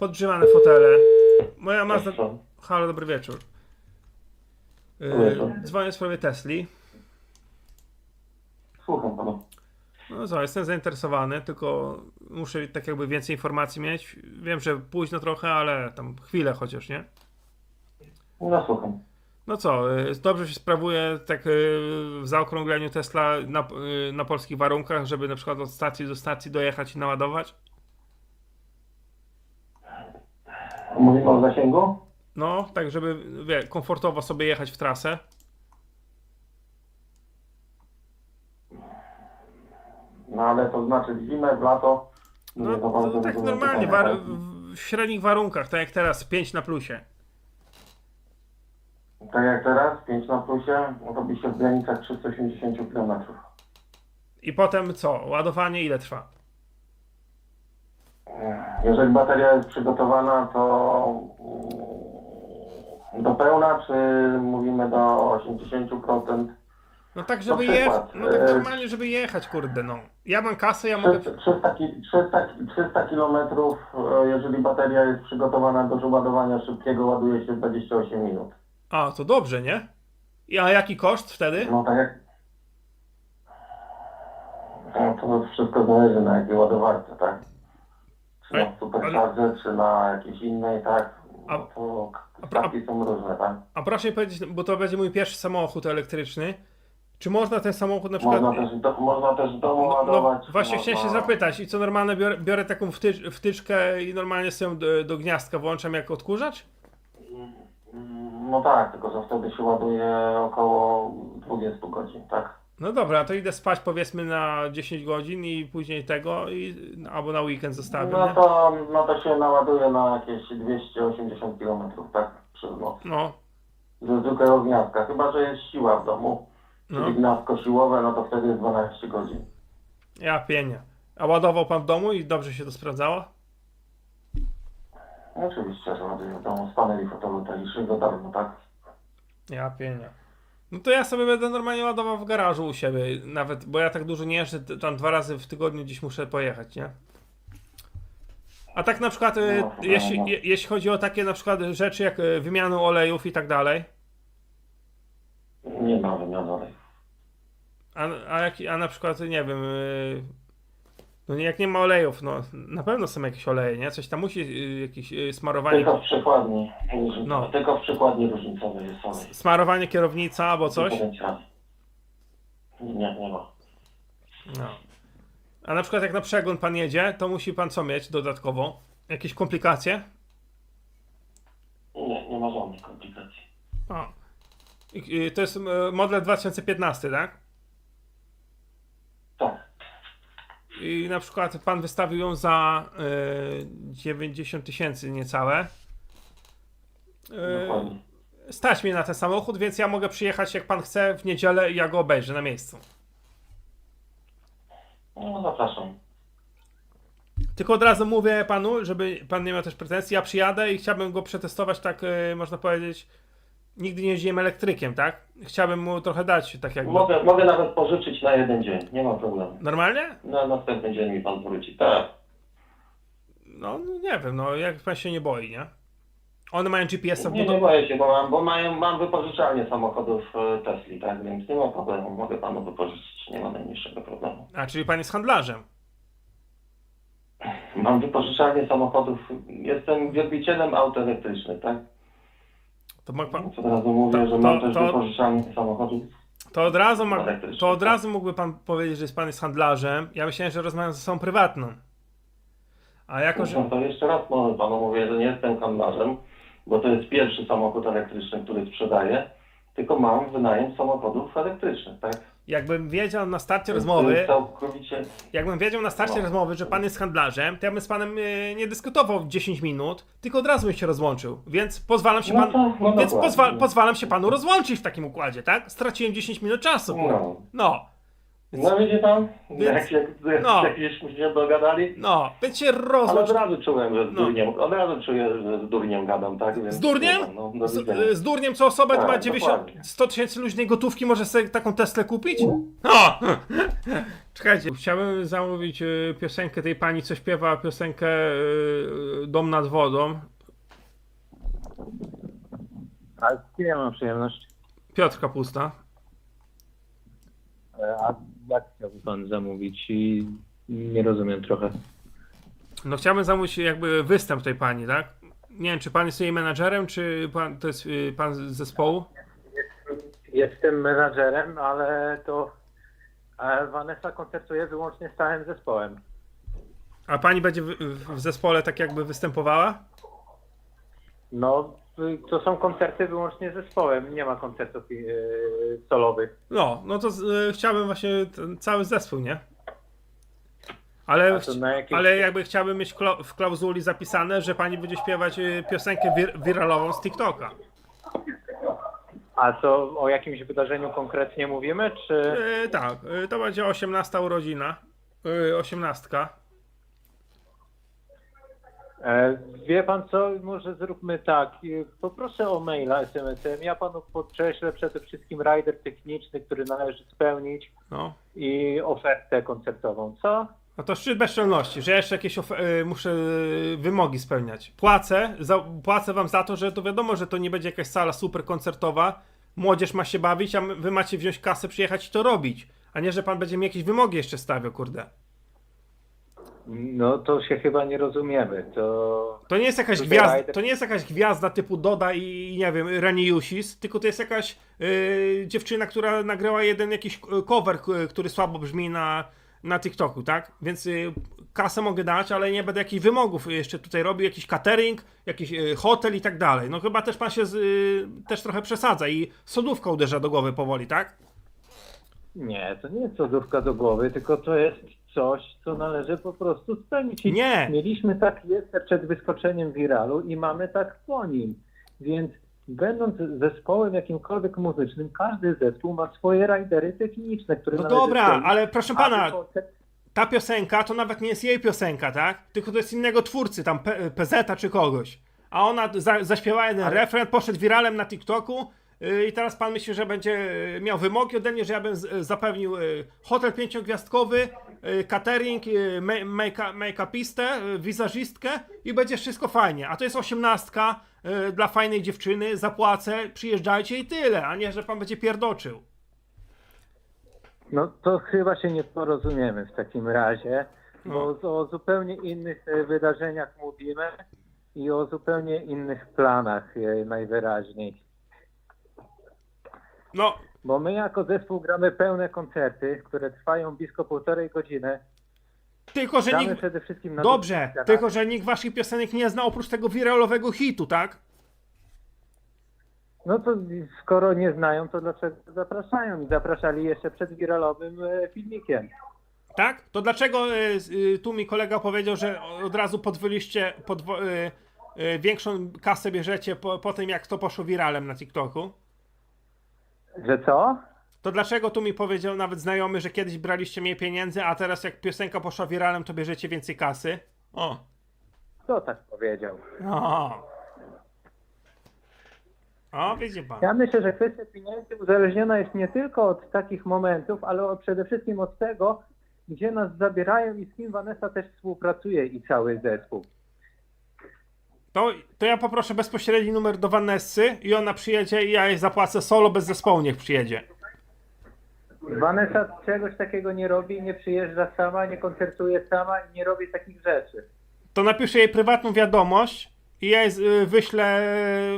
podgrzewane fotele. Moja Mazda... Halo, dobry wieczór. Dobry wieczór. Yy, dzwonię w sprawie Tesli. Słucham pana. No co, jestem zainteresowany, tylko muszę tak jakby więcej informacji mieć. Wiem, że późno trochę, ale tam chwilę chociaż, nie? No słucham. No co, y, dobrze się sprawuje tak y, w zaokrągleniu Tesla na, y, na polskich warunkach, żeby na przykład od stacji do stacji dojechać i naładować? Mówimy o zasięgu? No, tak żeby wie, komfortowo sobie jechać w trasę. No ale to znaczy w zimę, w lato. No, za bardzo no tak normalnie, pytania, war, tak? w średnich warunkach, tak jak teraz, 5 na plusie. Tak jak teraz, 5 na plusie, no to by się w granicach 380 km. I potem co? Ładowanie ile trwa? Jeżeli bateria jest przygotowana, to do pełna, czy mówimy do 80%? No tak, żeby jechać. No tak e, normalnie, żeby jechać, kurde, no. Ja mam kasę, ja mogę. 300, ki- 300, 300 km, e, jeżeli bateria jest przygotowana do ładowania szybkiego, ładuje się 28 minut. A, to dobrze, nie? A jaki koszt wtedy? No tak jak... No to wszystko zależy na jakiej ładowarce, tak? Ale- na supercharger, czy na jakiejś innej, tak? A- No to a stawki są różne, tak? A proszę mi powiedzieć, bo to będzie mój pierwszy samochód elektryczny. Czy można ten samochód na przykład. Można też, do, można też w domu No, no ładować. właśnie można... chciałem się zapytać, i co normalne biorę, biorę taką wtycz, wtyczkę i normalnie sobie ją do, do gniazdka włączam jak odkurzacz? Mm, No tak, tylko że wtedy się ładuje około 20 godzin, tak? No dobra, to idę spać powiedzmy na 10 godzin i później tego, i, albo na weekend zostawię. No nie? to, no to się naładuje na jakieś 280 km, tak? Przez noc. No, Ze zwykłego gniazdka, chyba że jest siła w domu, no, czyli gniazdko siłowe, no to wtedy jest 12 godzin. ja pienię. A ładował pan w domu i dobrze się to sprawdzało? No Oczywiście, że ładuję w domu z paneli fotowoltaicznych za darmo, tak? Ja pienię. No to ja sobie będę normalnie ładował w garażu u siebie, nawet, bo ja tak dużo nie jeżdżę, tam dwa razy w tygodniu gdzieś muszę pojechać, nie? A tak na przykład, y, No, jeśli, no. je, jeśli chodzi o takie na przykład rzeczy jak y, wymianę olejów i tak dalej, Nie ma wymiany olejów. a, a, jak, a na przykład, nie wiem, y, no nie- jak nie ma olejów, no na pewno są jakieś oleje, nie? Coś tam musi, y, jakieś y, smarowanie, Tylko w przykładni. No. Tylko w przykładni różnicowej jest olej. smarowanie kierownica albo coś. Nie, nie ma. No. A na przykład jak na przegląd pan jedzie, to musi pan co mieć dodatkowo? Jakieś komplikacje? Nie, nie ma żadnych komplikacji. O. I, i to jest e, model 2015, tak? Tak. I na przykład pan wystawił ją za e, 90 tysięcy niecałe. Dokładnie. stać mnie na ten samochód, więc ja mogę przyjechać jak pan chce w niedzielę i ja go obejrzę na miejscu. No zapraszam. Tylko od razu mówię panu, żeby pan nie miał też pretensji, ja przyjadę i chciałbym go przetestować tak, e, można powiedzieć, nigdy nie jeździłem elektrykiem, tak? Chciałbym mu trochę dać, tak jakby. Mogę, mogę nawet pożyczyć na jeden dzień. Nie ma problemu. Normalnie? Na następny dzień mi pan powróci. Tak. No, no nie wiem, no jak pan się nie boi, nie? One mają GPS-a Nie, nie wbudowane. boję się, bo mam, bo mają, mam wypożyczalnię samochodów e, Tesli, tak? Więc nie ma problemu. Mogę panu wypożyczyć. Nie ma najmniejszego problemu. A, czyli pan jest handlarzem. Mam wypożyczalnię samochodów. Jestem wielbicielem aut elektrycznych, tak? To, mógł pan, od razu mówię, To- że to- mam też to- wypożyczalnię samochodów. to od razu ma, Elektryczny, to od tak. razu mógłby pan powiedzieć, że jest pan jest handlarzem. Ja myślałem, że rozmawiam z osobą prywatną. A jako, że... No to jeszcze raz może panu mówię, że nie jestem handlarzem, bo to jest pierwszy samochód elektryczny, który sprzedaję, tylko mam wynajem samochodów elektrycznych, tak? Jakbym wiedział na starcie rozmowy, Całkowicie... jakbym wiedział na starcie No. rozmowy, że pan jest handlarzem, to ja bym z panem e, nie dyskutował 10 minut, tylko od razu bym się rozłączył. Więc pozwalam się No pan, no więc dokładnie. pozwa, pozwalam się panu rozłączyć w takim układzie, tak? Straciłem 10 minut czasu. No. No. No widzi pan, Więc- jak, jak, no. żeśmy się dogadali, No, będzie ale od razu czułem, że z No. durniem, od razu czuję, że z durniem gadam, tak? Więc, Z durniem? No, do Z, widzenia. z durniem co osoba Tak, ma 90, dokładnie. 100 tysięcy luźnej gotówki może sobie taką Teslę kupić? No! Czekajcie, chciałbym zamówić y, piosenkę tej pani, co śpiewa piosenkę y, Dom nad wodą. A z kim ja mam przyjemność? Piotr Kapusta. E, A jak chciałby pan zamówić? I nie rozumiem trochę. No chciałbym zamówić jakby występ tej pani, tak? Nie wiem, czy pan jest jej menadżerem, czy pan, to jest y, pan z zespołu? Jestem menadżerem, ale to e, Vanessa koncertuje wyłącznie z całym zespołem. A pani będzie w, w zespole tak jakby występowała? No, to są koncerty wyłącznie z zespołem, nie ma koncertów e, solowych. No, no to z, y, chciałbym właśnie ten cały zespół, nie? Ale, jakiej- ale jakby chciałbym mieć w klauzuli zapisane, że pani będzie śpiewać y, piosenkę wir- wiralową z TikToka. A to o jakimś wydarzeniu konkretnie mówimy, czy... Y, tak, to będzie 18 urodzina. Y, 18. E, Wie pan co, może zróbmy tak, e, poproszę o maila SMS-em, ja panu prześlę przede wszystkim rider techniczny, który należy spełnić No. i ofertę koncertową, co? No to szczyt bezczelności, że jeszcze jakieś y, muszę wymogi spełniać. Płacę, za, płacę wam za to, że to wiadomo, że to nie będzie jakaś sala super koncertowa. Młodzież ma się bawić, a wy macie wziąć kasę, przyjechać i to robić. A nie, że pan będzie mi jakieś wymogi jeszcze stawiał, kurde. No to się chyba nie rozumiemy, to... To nie jest jakaś Tutaj gwiazda, to nie jest jakaś gwiazda typu Doda i, i nie wiem, Reni Jusis, tylko to jest jakaś y, dziewczyna, która nagrała jeden jakiś y, cover, y, który słabo brzmi na, na TikToku, tak? Więc y, kasę mogę dać, ale nie będę jakichś wymogów jeszcze tutaj robił, jakiś catering, jakiś y, hotel i tak dalej. No chyba też pan się z, y, też trochę przesadza i sodówka uderza do głowy powoli, tak? Nie, to nie jest cudówka do głowy, tylko to jest coś, co należy po prostu spełnić. I Nie. Mieliśmy tak jeszcze przed wyskoczeniem wiralu i mamy tak po nim, więc będąc zespołem jakimkolwiek muzycznym, każdy zespół ma swoje ridery techniczne, które No należy dobra, spełnić, ale proszę pana, ta piosenka to nawet nie jest jej piosenka, tak? Tylko to jest innego twórcy, tam PZ czy kogoś. A ona za, zaśpiewała jeden refren, poszedł wiralem na TikToku i teraz pan myśli, że będzie yy, miał wymogi ode mnie, że ja bym z, zapewnił hotel pięciogwiazdkowy, catering, ma- make- make-upistę, wizerzystkę i będzie wszystko fajnie. A to jest osiemnastka dla fajnej dziewczyny, zapłacę, przyjeżdżajcie i tyle, a nie, że pan będzie pierdoczył. No to chyba się nie porozumiemy w takim razie, bo No. o zupełnie innych e, wydarzeniach mówimy i o zupełnie innych planach e, najwyraźniej. No, Bo my jako zespół gramy pełne koncerty, które trwają blisko półtorej godziny. tylko, że Gramy nikt... przede wszystkim na Dobrze, tylko że nikt waszych piosenek nie zna oprócz tego wiralowego hitu, tak? No to skoro nie znają, to dlaczego zapraszają? I zapraszali jeszcze przed wiralowym e, filmikiem. Tak? To dlaczego y, y, tu mi kolega powiedział, że od razu podwyliście, podwo- y, y, większą kasę bierzecie po, po tym, jak to poszło wiralem na TikToku? Że co? To dlaczego tu mi powiedział nawet znajomy, że kiedyś braliście mniej pieniędzy, a teraz jak piosenka poszła wiralem, to bierzecie więcej kasy? O. Kto tak powiedział? O. O, widzi pan. Ja myślę, że kwestia pieniędzy uzależniona jest nie tylko od takich momentów, ale od- przede wszystkim od tego, gdzie nas zabierają i z kim Vanessa też współpracuje i cały zespół. To, to ja poproszę bezpośredni numer do Vanessy i ona przyjedzie i ja jej zapłacę solo bez zespołu, niech przyjedzie. Vanessa czegoś takiego nie robi, nie przyjeżdża sama, nie koncertuje sama i nie robi takich rzeczy. to napiszę jej prywatną wiadomość i ja jej z- y, wyślę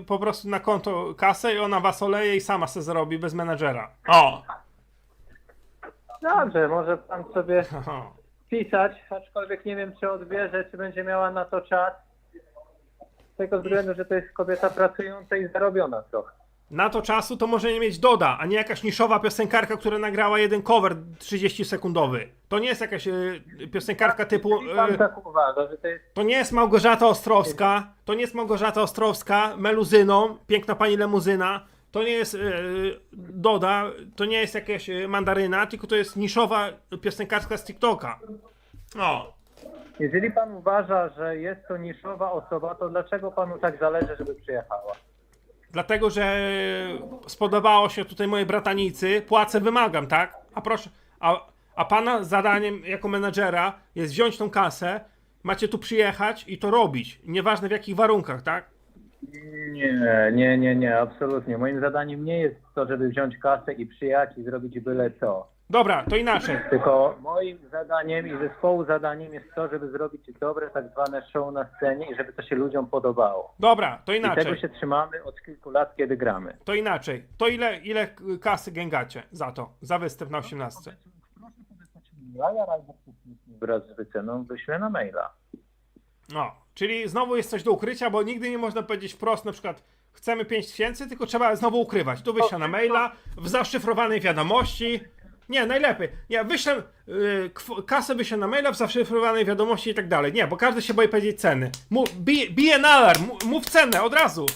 y, po prostu na konto kasę i ona was oleje i sama se zrobi bez menadżera. O! Dobrze, może pan sobie pisać, aczkolwiek nie wiem, czy odbierze, czy będzie miała na to czas. Tego względu, że to jest kobieta pracująca i zarobiona trochę. Na to czasu to może nie mieć Doda, a nie jakaś niszowa piosenkarka, która nagrała jeden cover 30-sekundowy. To nie jest jakaś y, piosenkarka typu... Pan tak uważa, że to jest To nie jest Małgorzata Ostrowska, to nie jest Małgorzata Ostrowska, meluzyną, piękna pani lemuzyna, to nie jest e, Doda, to nie jest jakaś e, mandaryna, tylko to jest niszowa piosenkarska z TikToka. O, Jeżeli pan uważa, że jest to niszowa osoba, to dlaczego panu tak zależy, żeby przyjechała? dlatego, że spodobało się tutaj mojej bratanicy, płacę, wymagam, tak? A proszę, a, a pana zadaniem jako menadżera jest wziąć tą kasę, macie tu przyjechać i to robić. Nieważne w jakich warunkach, tak? Nie, nie, nie, nie, absolutnie. Moim zadaniem nie jest to, żeby wziąć kasę i przyjechać i zrobić byle co. Dobra, to inaczej. Tylko moim zadaniem i zespołu zadaniem jest to, żeby zrobić dobre tak zwane show na scenie i żeby to się ludziom podobało. Dobra, to I tego inaczej. się trzymamy od kilku lat, kiedy gramy. To inaczej. To ile, ile kasy gęgacie za to? Za występ na 18? Ja, ja wraz z wyceną wyślę na maila. No, czyli znowu jest coś do ukrycia, bo nigdy nie można powiedzieć wprost, na przykład chcemy 5000, tylko trzeba znowu ukrywać. Tu wyślę na maila, w zaszyfrowanej wiadomości. Nie, najlepiej. Nie, wyślę, yy, kasę wyślę na maila, w zaszyfrowanej wiadomości i tak dalej. Nie, bo każdy się boi powiedzieć ceny. Mów, bije, bije na alarm, mów, cenę od razu.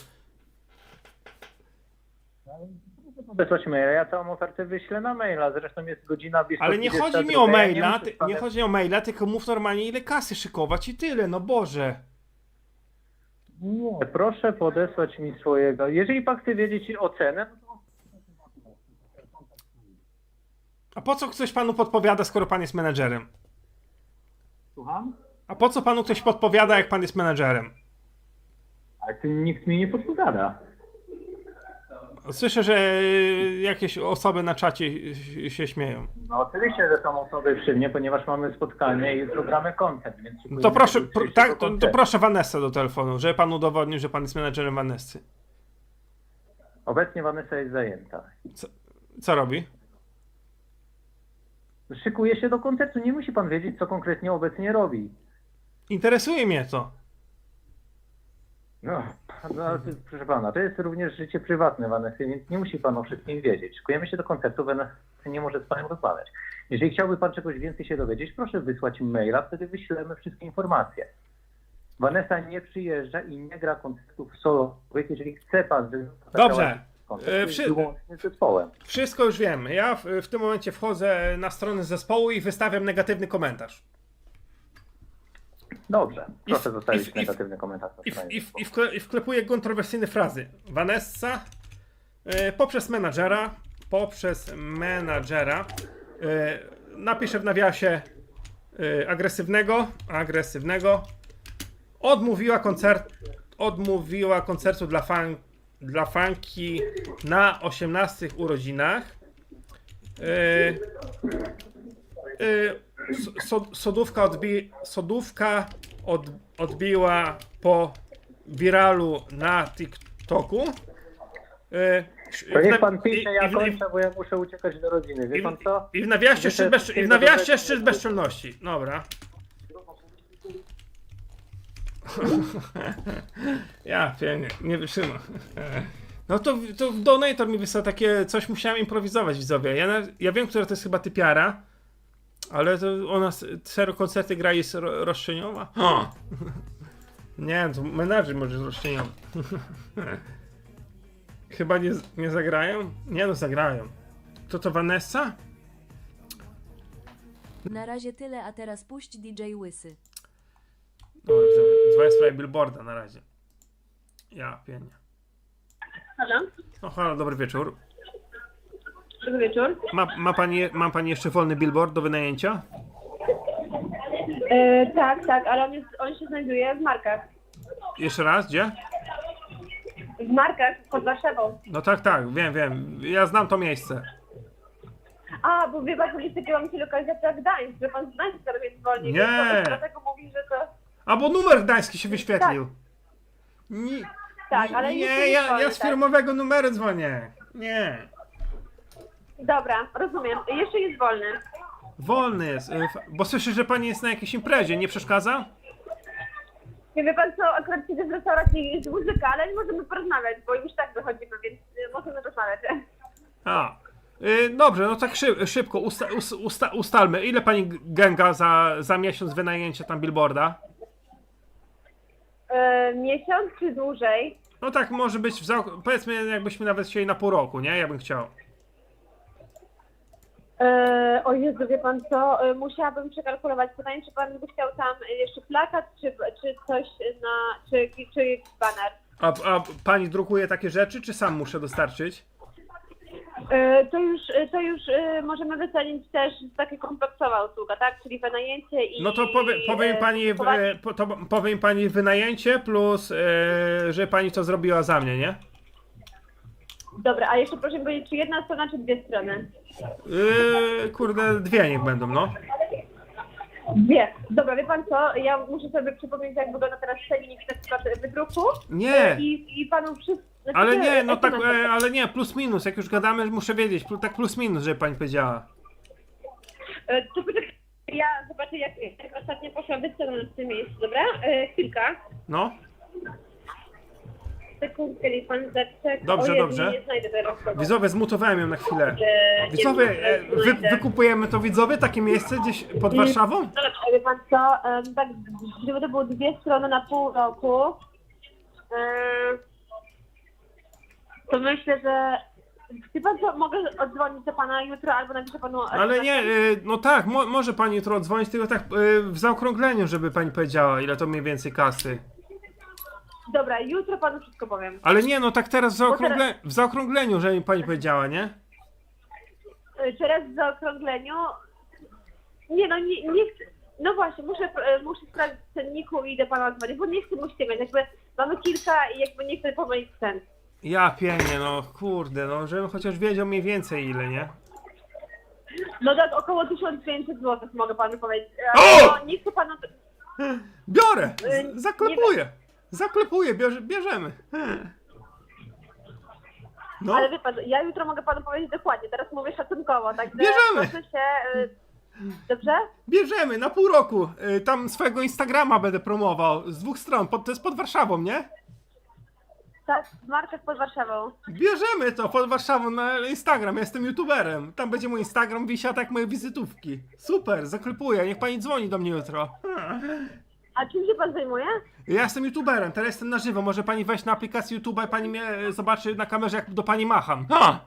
Wysłać maila, ja całą ofertę wyślę na maila, zresztą jest godzina blisko Ale nie 22, chodzi mi o ja maila, muszę ty, nie chodzi o maila, tylko mów normalnie ile kasy szykować i tyle, no Boże. Nie, proszę podesłać mi swojego. Jeżeli pan chce wiedzieć o cenę, no to A po co ktoś panu podpowiada, skoro pan jest menedżerem? słucham? A po co panu ktoś podpowiada, jak pan jest menedżerem? Ale ty nikt mi nie podpowiada. Słyszę, że jakieś osoby na czacie się śmieją. No oczywiście, że są osoby przy mnie, ponieważ mamy spotkanie i gramy koncert, więc... No to proszę, tak, to, to proszę Vanessa do telefonu, żeby pan udowodnił, że pan jest menedżerem Vanessy. Obecnie Vanessa jest zajęta. Co robi? Szykuje się do koncertu, nie musi pan wiedzieć, co konkretnie obecnie robi. Interesuje mnie to. No, no to- proszę pana, to jest również życie prywatne Vanessy, więc nie musi pan o wszystkim wiedzieć. Szykujemy się do koncertu, Vanessa nie może z panem rozmawiać. Jeżeli chciałby pan czegoś więcej się dowiedzieć, proszę wysłać maila, wtedy wyślemy wszystkie informacje. Vanessa nie przyjeżdża i nie gra koncertów solowych, jeżeli chce pan... żeby Dobrze. E, wyłącznie z zespołem. Wszystko już wiem. Ja w, w tym momencie wchodzę na stronę zespołu i wystawiam negatywny komentarz. Dobrze, proszę zostawić i w- negatywny komentarz I, i, i, wkle, I wklepuję kontrowersyjne frazy. Vanessa e, poprzez menadżera, poprzez menadżera e, napiszę w nawiasie e, agresywnego, agresywnego odmówiła koncert, odmówiła koncertu dla fan, dla fanki na 18 urodzinach. E, e, so, sodówka, odbi, sodówka od, odbiła po wiralu na TikToku. E, To niech pan pisze, ja kończę, bo ja muszę uciekać do rodziny. Wie i, pan co? I w nawiasie szczyt bezczelności. Dobra. ja pięknie, nie wytrzymam. No to, to w Donator mi wysłał takie coś, musiałem improwizować widzowie. Ja, ja wiem, która to jest chyba typiara, ale to ona serio koncerty gra i jest ro, roszczeniowa. O! Nie, to menadżer może jest roszczeniowy. chyba nie, nie zagrają? Nie no, zagrają. To to Vanessa? Na razie tyle, a teraz puść DJ Łysy. Dzwonię w sprawie billboarda na razie. Ja, pięknie. Halo, No halo, dobry wieczór. dobry wieczór. Ma, ma pani, ma pani jeszcze wolny billboard do wynajęcia? E, tak, tak, ale on, jest, on się znajduje w Markach. Jeszcze raz, gdzie? W Markach pod Warszawą. No tak, tak, wiem, wiem. Ja znam to miejsce. A, bo wie pan, że niestety mi się lokalizacja Gdańsk, że pan z Gdańska robię zwolni. Nie. więc Dlatego mówi, że to... A bo numer gdański się wyświetlił. Nie, Tak, ale nie, jest ja, ja z tak. firmowego numeru dzwonię. Nie. Dobra, rozumiem. Jeszcze jest wolny. Wolny jest. y, f- Bo słyszę, że pani jest na jakiejś imprezie. Nie przeszkadza? Nie wie pan co, akurat siedzę w restauracji jest muzyka, ale możemy porozmawiać, bo już tak wychodzimy, więc y, możemy rozmawiać. A. Y, dobrze, no tak szyb, szybko usta, us, usta, ustalmy. Ile pani g- gęga za, za miesiąc wynajęcia tam billboarda? E, miesiąc czy dłużej? No tak, może być, w zaok- powiedzmy, jakbyśmy nawet chcieli na pół roku, nie? Ja bym chciał. E, o Jezu, wie pan co, e, musiałabym przekalkulować. Pytanie, czy pan by chciał tam jeszcze plakat, czy, czy coś na, czy, czy jakiś baner. A, a pani drukuje takie rzeczy, czy sam muszę dostarczyć? E, To już, to już e, możemy wycenić też takie kompleksowa usługa, tak? Czyli wynajęcie i... No to powie, powie mi e, pani, kupowanie- e, to powie mi pani wynajęcie plus, e, że pani to zrobiła za mnie, nie? Dobra, a jeszcze proszę powiedzieć, czy jedna strona, czy dwie strony? Yy, kurde, dwie niech będą, no. Dwie. Dobra, wie pan co, ja muszę sobie przypomnieć, jak wygląda teraz cennik na przykład wydruku. Nie, I, i panu wszystko... znaczy, ale nie, no tak, e, ale nie, plus minus, jak już gadamy, muszę wiedzieć, plu- tak plus minus, żeby pani powiedziała. E, To poczekaj, ja zobaczę, jak, jak ostatnio poszła wycena w tym miejscu, dobra? E, chwilka. No, Dobrze, o Jezu, dobrze. Nie znajdę teraz kogo. widzowie, zmutowałem ją na chwilę. E, nie Widzowie, e, wy, wykupujemy to widzowie, takie miejsce gdzieś pod Warszawą? Dobra, wie pan co, em, tak, gdyby to było dwie strony na pół roku, em, to myślę, że Wie pan co, mogę odzwonić do pana jutro albo napiszę panu... Ale nie, y, no tak, mo, może pani jutro odzwonić, tylko tak w zaokrągleniu, żeby pani powiedziała, ile to mniej więcej kasy. Dobra, jutro panu wszystko powiem. Ale nie, no tak teraz w, zaokrągle, w zaokrągleniu, żeby mi pani powiedziała, nie? Y, Teraz w zaokrągleniu... Nie no, nie, nie chcę... No właśnie, muszę, e, muszę sprawdzić w cenniku i idę pana odzwonić, bo nie chcę mu ściemniać, jakby mamy kilka i jakby nie chcę pomylić cen. Ja pięknie, no kurde, no żebym chociaż wiedział mniej więcej ile, nie? No tak, około 1500 zł mogę panu powiedzieć. O! Ale No, nie chcę panu... Biorę! Z, zaklepuję! Zaklepuję, bierze, bierzemy. No, Ale wie pan, ja jutro mogę panu powiedzieć dokładnie, teraz mówię szacunkowo, także Bierzemy. proszę się... y, Dobrze? bierzemy na pół roku. Y, Tam swojego Instagrama będę promował z dwóch stron, pod, to jest pod Warszawą, nie? Tak, w markach pod Warszawą. Bierzemy to pod Warszawą na Instagram, ja jestem youtuberem. Tam będzie mój Instagram wisiał tak moje wizytówki. Super, zaklepuję, niech pani dzwoni do mnie jutro. A czym się pan zajmuje? Ja jestem youtuberem, teraz jestem na żywo. Może pani wejść na aplikację YouTube'a i pani mnie e, zobaczy na kamerze, jak do pani macham. Ha!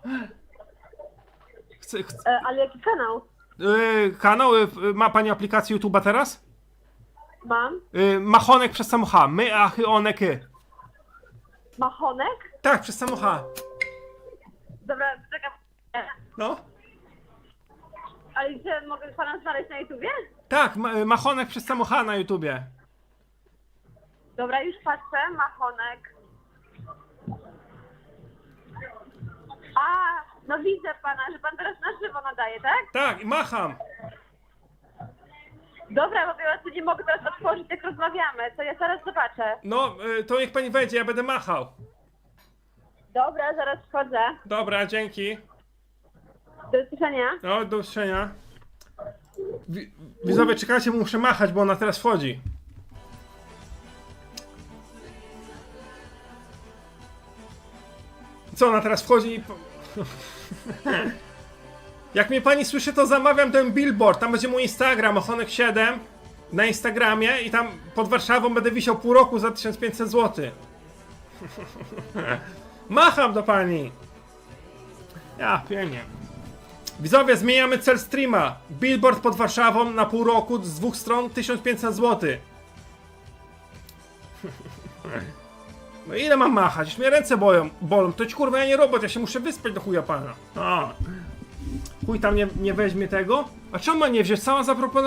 Chcę, chcę, E, ale jaki kanał? yy, kanał, yy, ma pani aplikację YouTube'a teraz? Mam. Yy, machonek przez samo H. My, achy, oneky. Machonek? Tak, przez samo H. Dobra, czekam. E, No. Ale gdzie mogę pana znaleźć na YouTubie? Tak, ma, y, machonek przez samo H na YouTubie. Dobra, już patrzę. Machonek. A, no widzę pana, że pan teraz na żywo nadaje, tak? Tak, i macham. Dobra, bo ja nie mogę teraz otworzyć, jak rozmawiamy, to ja zaraz zobaczę. No, y, to niech pani wejdzie, ja będę machał. Dobra, zaraz wchodzę. Dobra, dzięki. Do usłyszenia. No, do usłyszenia. Wi- Widzowie, czekajcie, bo muszę machać, bo ona teraz wchodzi. Co, ona teraz wchodzi i... po- Jak mnie pani słyszy, to zamawiam ten billboard. Tam będzie mój Instagram, Ochonek7 na Instagramie i tam pod Warszawą będę wisiał pół roku za 1500 zł. Macham do pani. Ja, pięknie. Widzowie, zmieniamy cel streama. Billboard pod Warszawą na pół roku z dwóch stron 1500 zł. No ile mam machać? Już mnie ręce boją, bolą. To ci kurwa ja nie robot, ja się muszę wyspać do chuja pana. A. Chuj tam nie, nie weźmie tego? A czemu ma nie wziąć? Sama zaproponowała.